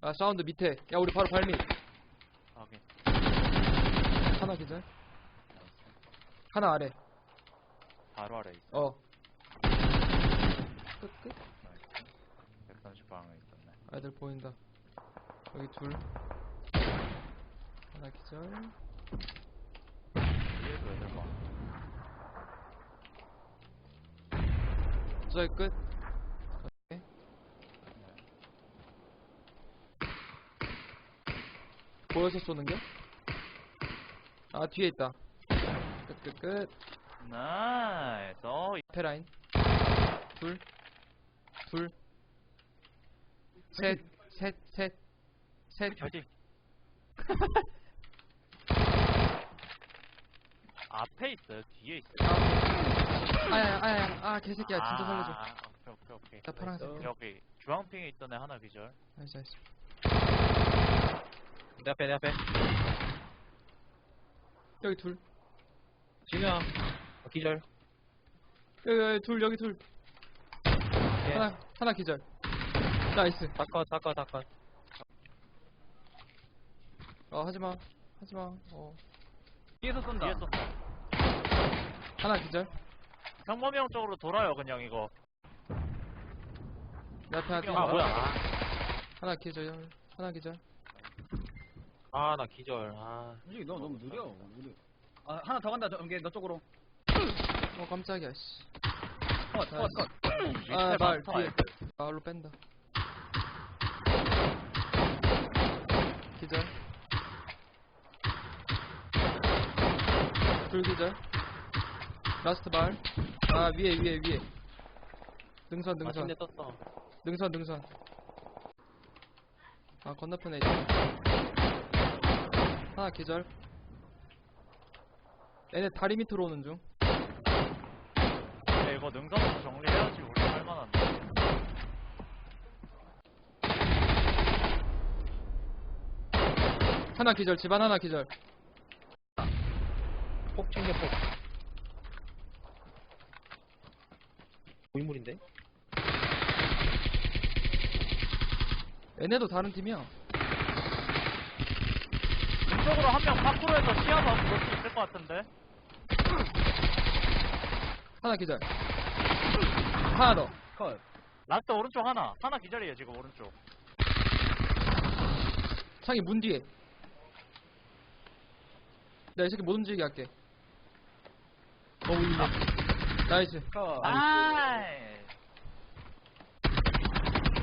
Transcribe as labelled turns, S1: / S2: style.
S1: 아 사운드 밑에 야 우리 바로 발밑
S2: 확인.
S1: 하나 기절 하나 아래
S2: 바로 아래 있어.
S1: 어 끝끝
S2: 나이스. 130방에 있었네.
S1: 아이들 보인다 여기 둘 하나 기절
S2: 위에도 애들 봐.
S1: 저기 끝 오케이. 보여서 쏘는 게? 아 뒤에 있다 끝끝끝
S2: 나이스. 어, 이-
S1: 페라인 둘둘셋셋셋셋
S2: 어디? 앞에 있어요. 뒤에 있어요.
S1: 아야 아야 아 개새끼야 진짜 살려줘
S2: 아, 오케이 오케이 오케이.
S1: 나 파란색
S2: 여기 주황핑에 있던 애 하나 기절.
S1: 나이스 나이스
S3: 내 앞에 내 앞에.
S1: 여기 둘.
S3: 진우야 어, 기절.
S1: 여기, 여기 둘 여기 둘.
S3: 오케이.
S1: 하나 하나 기절. 나이스.
S3: 다컷 다컷 다컷.
S1: 어 하지마. 하지마. 어.
S3: 뒤에서 쏜다.
S2: 뒤에 쏜다.
S1: 하나 기절.
S2: 상범이 형 쪽으로 돌아요 그냥 이거.
S1: 내 앞에 하나
S2: 아,
S1: 기절.
S2: 뭐야.
S1: 하나 기절. 하나 기절
S3: 아 나 기절. 아.
S4: 솔직히 너 너무 느려. 느려. 아 하나 더 간다. 저게 너 쪽으로.
S1: 어 깜짝이야 씨.
S4: 컷, 컷, 컷.
S1: 아, 말 뒤에. 마을로 뺀다. 기절. 둘 기절. 라스트 발아 위에 위에 위에. 능선 능선.
S3: 마침내 떴어
S1: 능선 능선. 아 건너편에 있다 하나 기절. 얘네 다리 밑으로 오는 중.
S2: 근데 이거 능선부터 정리해야지 우리 할만한데.
S1: 하나 기절 집안 하나 기절.
S3: 폭 챙겨 폭. 고인물인데?
S1: 얘네도 다른 팀이야
S2: 왼쪽으로 한명 파쿠르에서 시야가 볼수 있을 것 같은데.
S1: 하나 기절 하나 더
S4: 컷.
S2: 라스트 오른쪽 하나. 하나 기절이에요 지금 오른쪽.
S1: 창이 문 뒤에 내가 이 새끼 못 움직이게 할게 어 울리네 나이스
S4: 컷.
S2: 나이스.